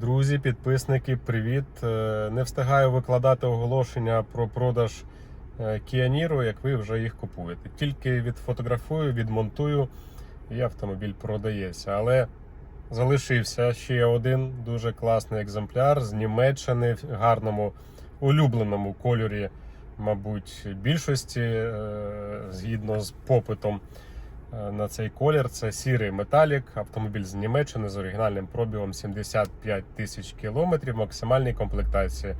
Друзі, підписники, привіт! Е, Не встигаю викладати оголошення про продаж е, Niro, як ви вже їх купуєте. Тільки відфотографую, відмонтую і автомобіль продається. Але залишився ще один дуже класний екземпляр з Німеччини в гарному улюбленому кольорі, мабуть, більшості е, згідно з попитом. Е, на цей колір. Це сірий металік, автомобіль з Німеччини з оригінальним пробігом 75 тисяч кілометрів, максимальній комплектації.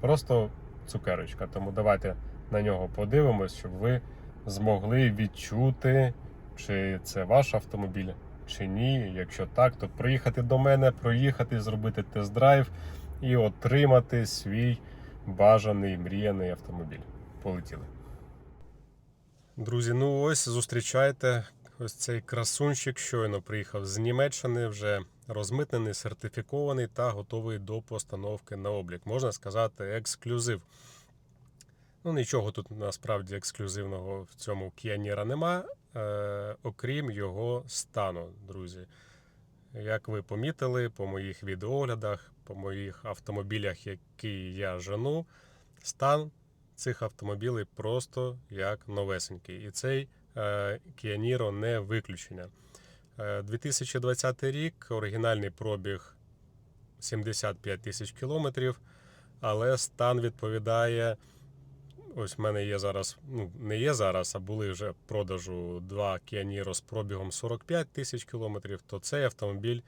Просто цукерочка. Тому давайте на нього подивимось, щоб ви змогли відчути, чи це ваш автомобіль, чи ні. Якщо так, то приїхати до мене, проїхати, зробити тест-драйв і отримати свій бажаний мріяний автомобіль. Полетіли. Друзі, ну ось зустрічайте ось цей красунчик, щойно приїхав з Німеччини, вже розмитнений, сертифікований та готовий до постановки на облік. Можна сказати, ексклюзив. Ну, нічого тут насправді ексклюзивного в цьому Niro нема, е, окрім його стану, друзі. Як ви помітили по моїх відеоглядах, по моїх автомобілях, які я жену, стан цих автомобілів просто як новесенький. І цей е, Niro не виключення. Е, 2020 рік, оригінальний пробіг 75 тисяч кілометрів, але стан відповідає. Ось в мене є зараз, ну не є зараз, а були вже в продажу два Niro з пробігом 45 тисяч кілометрів, то цей автомобіль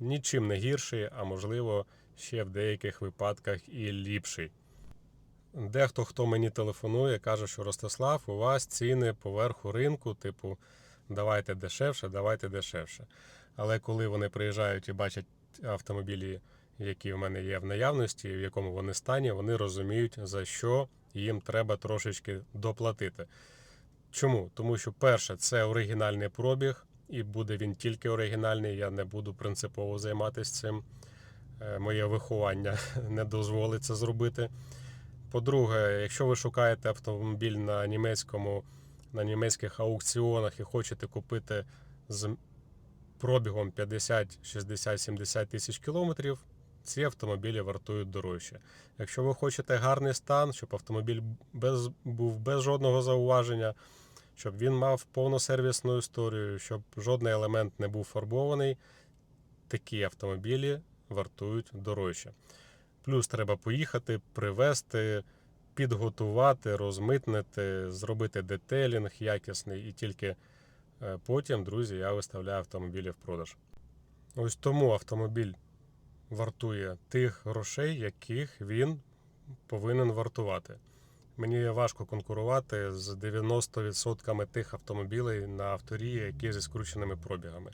нічим не гірший, а можливо ще в деяких випадках і ліпший. Дехто, хто мені телефонує, каже, що Ростислав, у вас ціни поверху ринку, типу, давайте дешевше, давайте дешевше. Але коли вони приїжджають і бачать автомобілі, які в мене є в наявності, в якому вони стані, вони розуміють, за що їм треба трошечки доплатити. Чому? Тому що, перше, це оригінальний пробіг, і буде він тільки оригінальний. Я не буду принципово займатися цим. Е, Моє виховання не дозволить це зробити. По-друге, якщо ви шукаєте автомобіль на німецькому, на німецьких аукціонах і хочете купити з пробігом 50, 60, 70 тисяч кілометрів, ці автомобілі вартують дорожче. Якщо ви хочете гарний стан, щоб автомобіль без, був без жодного зауваження, щоб він мав повну сервісну історію, щоб жодний елемент не був фарбований, такі автомобілі вартують дорожче. Плюс треба поїхати, привезти, підготувати, розмитнити, зробити детелінг якісний, і тільки е, потім, друзі, я виставляю автомобілі в продаж. Ось тому автомобіль вартує тих грошей, яких він повинен вартувати. Мені важко конкурувати з 90% тих автомобілей на авторі, які зі скрученими пробігами.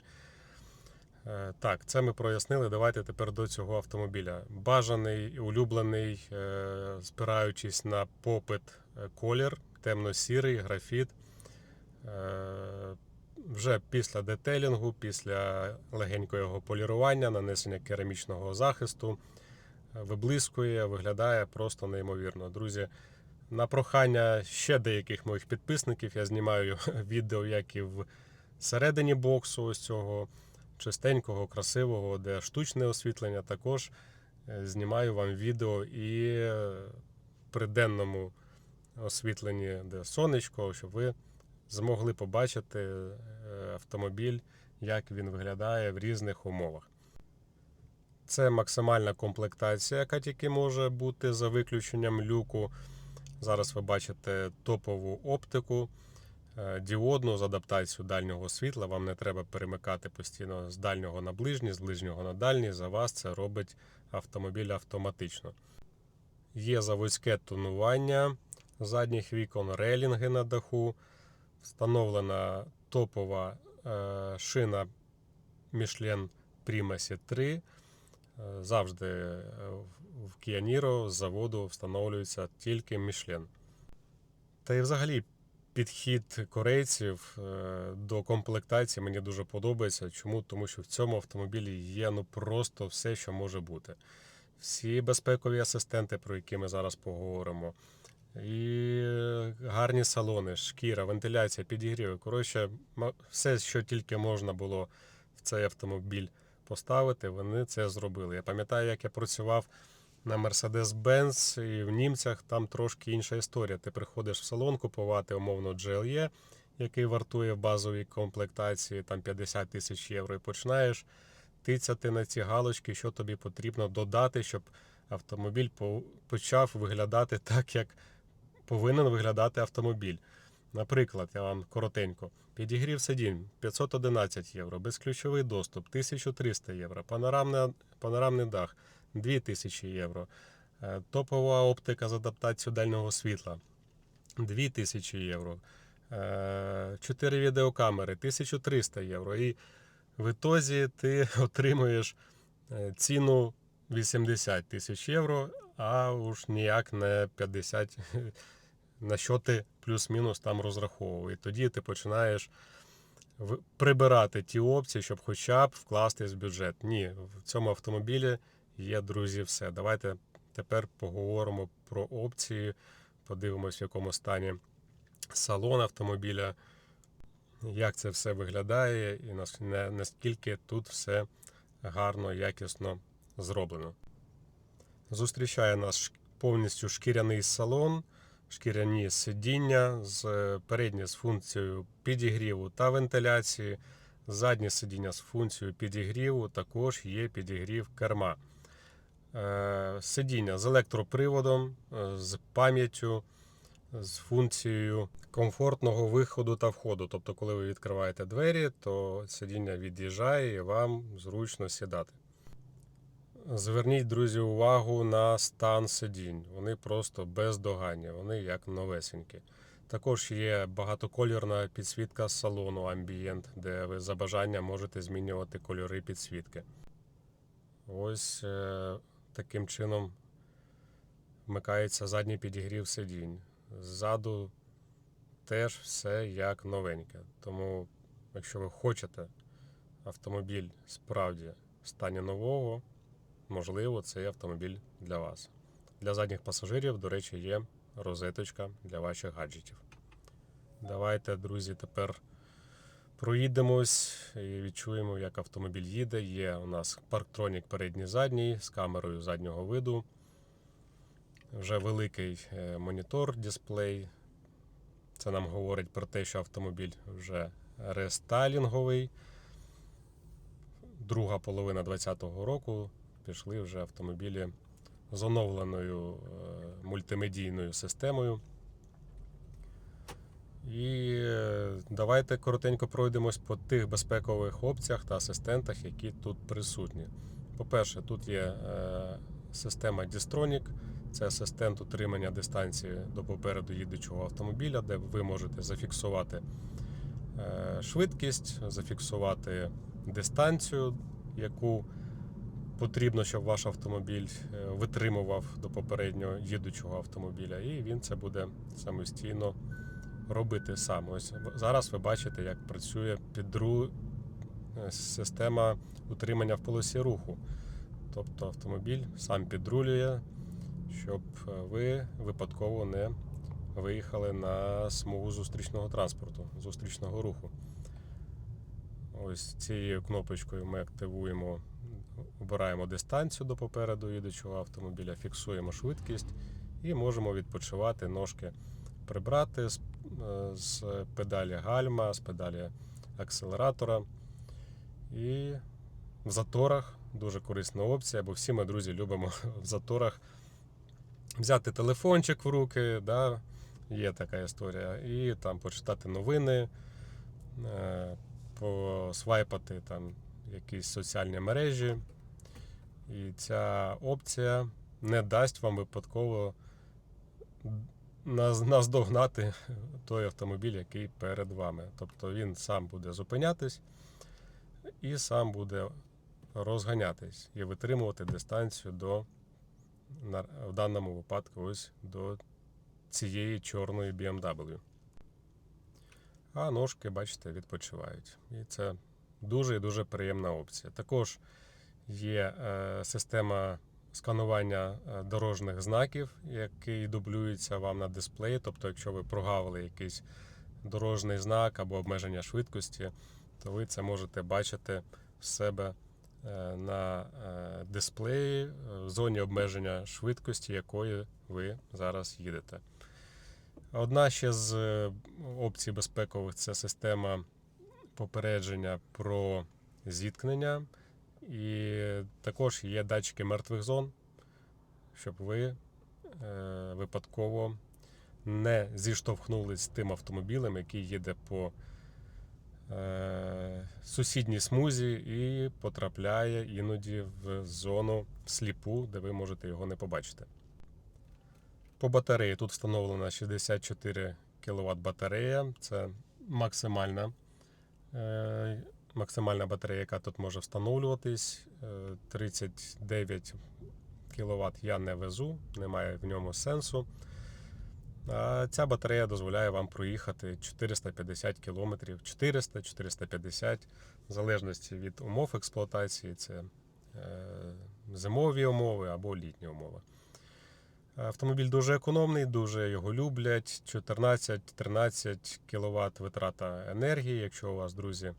Е, Так, це ми прояснили. Давайте тепер до цього автомобіля. Бажаний, улюблений, е, спираючись на попит е, колір, темно-сірий, графіт. Вже після детелінгу, після легенького його полірування, нанесення керамічного захисту, виблискує, виглядає просто неймовірно. Друзі, на прохання ще деяких моїх підписників я знімаю відео, як і в середині боксу ось цього чистенького, красивого, де штучне освітлення. Також е, знімаю вам відео і е, при денному освітленні, де сонечко, щоб ви змогли побачити е, автомобіль, як він виглядає в різних умовах. Це максимальна комплектація, яка тільки може бути за виключенням люку. Зараз ви бачите топову оптику, діодну з адаптацією дальнього світла. Вам не треба перемикати постійно з дальнього на ближній, з ближнього на дальній. За вас це робить автомобіль автоматично. Є заводське тонування задніх вікон, рейлінги на даху. Встановлена топова е, шина Michelin Primacy 3. Е, Завжди е, в Niro з заводу встановлюється тільки Michelin. Та і взагалі підхід корейців е, до комплектації мені дуже подобається. Чому? Тому що в цьому автомобілі є ну просто все, що може бути. Всі безпекові асистенти, про які ми зараз поговоримо. І гарні салони, шкіра, вентиляція, підігріви. Коротше, все, що тільки можна було в цей автомобіль поставити, вони це зробили. Я пам'ятаю, як я працював на Mercedes-Benz і в німцях там трошки інша історія. Ти приходиш в салон купувати умовно GLE, який вартує в базовій комплектації там 50 тисяч євро, і починаєш тицяти на ці галочки, що тобі потрібно додати, щоб автомобіль по- почав виглядати так, як повинен виглядати автомобіль. Наприклад, я вам коротенько. Підігрів сидінь 511 євро, безключовий доступ 1300 євро, панорамне, панорамний дах 2000 євро, е, топова оптика з адаптацією дальнього світла 2000 євро, 4 відеокамери 1300 євро. І в ітозі ти отримуєш е, ціну 80 тисяч євро, а уж ніяк не 50, на що ти плюс-мінус там розраховував. І тоді ти починаєш прибирати ті опції, щоб хоча б вкластись в бюджет. Ні, в цьому автомобілі є, друзі, все. Давайте тепер поговоримо про опції, подивимось, в якому стані салон автомобіля, як це все виглядає, і наскільки тут все гарно, якісно зроблено. Зустрічає нас повністю шкіряний салон, шкіряні сидіння, з переднє з функцією підігріву та вентиляції. Заднє сидіння з функцією підігріву, також є підігрів керма. Е, Сидіння з електроприводом, е, з пам'яттю, з функцією комфортного виходу та входу. Тобто, коли ви відкриваєте двері, то сидіння від'їжджає і вам зручно сідати. Зверніть, друзі, увагу на стан сидінь. Вони просто бездоганні, вони як новесенькі. Також є багатокольорна підсвітка салону Ambient, де ви за бажанням можете змінювати кольори підсвітки. Ось е, таким чином вмикається задній підігрів сидінь. Ззаду теж все як новеньке. Тому, якщо ви хочете автомобіль справді в стані нового, можливо, цей автомобіль для вас. Для задніх пасажирів, до речі, є розеточка для ваших гаджетів. Давайте, друзі, тепер проїдемось і відчуємо, як автомобіль їде. Є у нас парктронік передній задній з камерою заднього виду. Вже великий е, монітор дисплей. Це нам говорить про те, що автомобіль вже рестайлінговий. Друга половина 2020 року пішли вже автомобілі з оновленою е, мультимедійною системою. І е, давайте коротенько пройдемось по тих безпекових опціях та асистентах, які тут присутні. По-перше, тут є е, система Distronic, це асистент утримання дистанції до попереду їдучого автомобіля, де ви можете зафіксувати е, швидкість, зафіксувати дистанцію, яку потрібно, щоб ваш автомобіль витримував до попереднього їдучого автомобіля, і він це буде самостійно робити сам. Ось зараз ви бачите, як працює підру... е, система утримання в полосі руху. Тобто автомобіль сам підрулює, щоб е, ви випадково не виїхали на смугу зустрічного транспорту, зустрічного руху. Ось цією кнопочкою ми активуємо, обираємо дистанцію до попереду їдучого автомобіля, фіксуємо швидкість і можемо відпочивати ножки прибрати з, е, з педалі гальма, з педалі акселератора. І в заторах дуже корисна опція, бо всі ми, друзі, любимо в заторах взяти телефончик в руки, да, є така історія, і там почитати новини, е, посвайпати там якісь соціальні мережі. І ця опція не дасть вам випадково наздогнати той автомобіль, який перед вами. Тобто він сам буде зупинятись і сам буде розганятись і витримувати дистанцію до, в даному випадку, ось до цієї чорної BMW. А ножки, бачите, відпочивають. І це дуже і дуже приємна опція. Також є е, система сканування е, дорожніх знаків, який дублюється вам на дисплеї. Тобто, якщо ви прогавили якийсь дорожній знак або обмеження швидкості, то ви це можете бачити в себе е, на е, дисплеї в зоні обмеження швидкості, якої ви зараз їдете. Одна ще з опцій безпекових це система попередження про зіткнення, і також є датчики мертвих зон, щоб ви е, випадково не зіштовхнулись з тим автомобілем, який їде по е, сусідній смузі і потрапляє іноді в зону сліпу, де ви можете його не побачити. По батареї тут встановлена 64 кВт батарея. Це максимальна, е, максимальна батарея, яка тут може встановлюватись. Е, 39 кВт я не везу, немає в ньому сенсу. А ця батарея дозволяє вам проїхати 450 км, 400-450, в залежності від умов експлуатації, це е, зимові умови або літні умови. Автомобіль дуже економний, дуже його люблять. 14-13 кВт витрата енергії. Якщо у вас, друзі, е,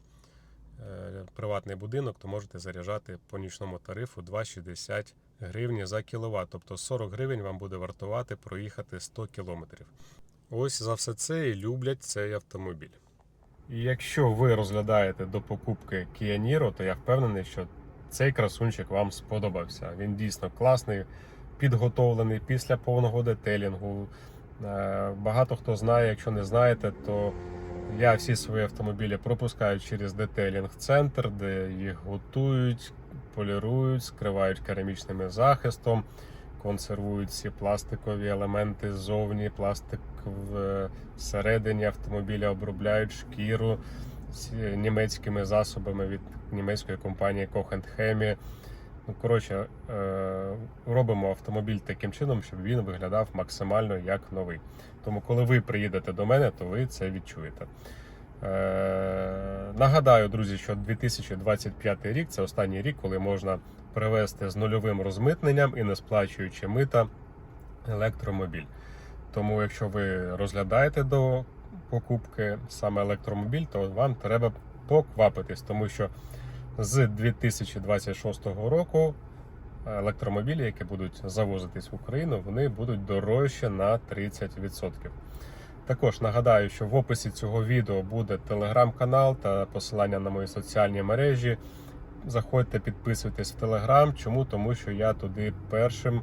приватний будинок, то можете заряджати по нічному тарифу 2,60 гривні за кіловат. Тобто 40 гривень вам буде вартувати проїхати 100 кілометрів. Ось за все це і люблять цей автомобіль. Якщо ви розглядаєте до покупки Kia Niro, то я впевнений, що цей красунчик вам сподобався. Він дійсно класний, підготовлений після повного детелінгу. Е, Багато хто знає, якщо не знаєте, то я всі свої автомобілі пропускаю через детелінг центр, де їх готують, полірують, скривають керамічним захистом, консервують всі пластикові елементи ззовні, пластик всередині автомобіля обробляють шкіру німецькими засобами від німецької компанії Chemie. Ну, коротше, е, робимо автомобіль таким чином, щоб він виглядав максимально як новий. Тому, коли ви приїдете до мене, то ви це відчуєте. Е, Нагадаю, друзі, що 2025 рік це останній рік, коли можна привезти з нульовим розмитненням і не сплачуючи мита електромобіль. Тому, якщо ви розглядаєте до покупки саме електромобіль, то вам треба поквапитись, тому що з 2026 року електромобілі, які будуть завозитись в Україну, вони будуть дорожче на 30%. Також нагадаю, що в описі цього відео буде телеграм-канал та посилання на мої соціальні мережі. Заходьте, підписуйтесь в Телеграм. Чому? Тому що я туди першим,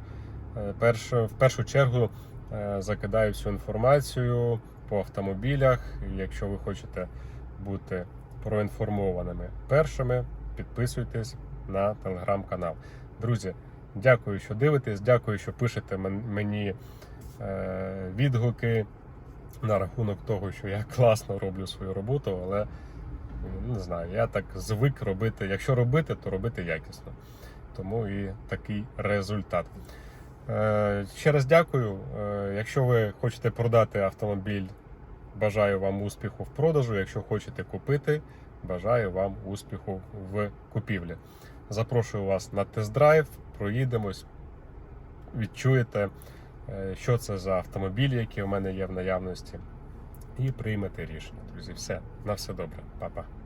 е, перш, в першу чергу е, закидаю всю інформацію по автомобілях. Якщо ви хочете бути проінформованими першими, підписуйтесь на телеграм-канал. Друзі, дякую, що дивитесь, дякую, що пишете мені е, відгуки на рахунок того, що я класно роблю свою роботу, але не знаю, я так звик робити. Якщо робити, то робити якісно. Тому і такий результат. Е, Ще раз дякую. Е, Якщо ви хочете продати автомобіль, бажаю вам успіху в продажу. Якщо хочете купити, бажаю вам успіху в купівлі. Запрошую вас на тест-драйв, проїдемось, відчуєте, е, що це за автомобілі, які у мене є в наявності, і приймете рішення. Друзі, все, на все добре, Па-па.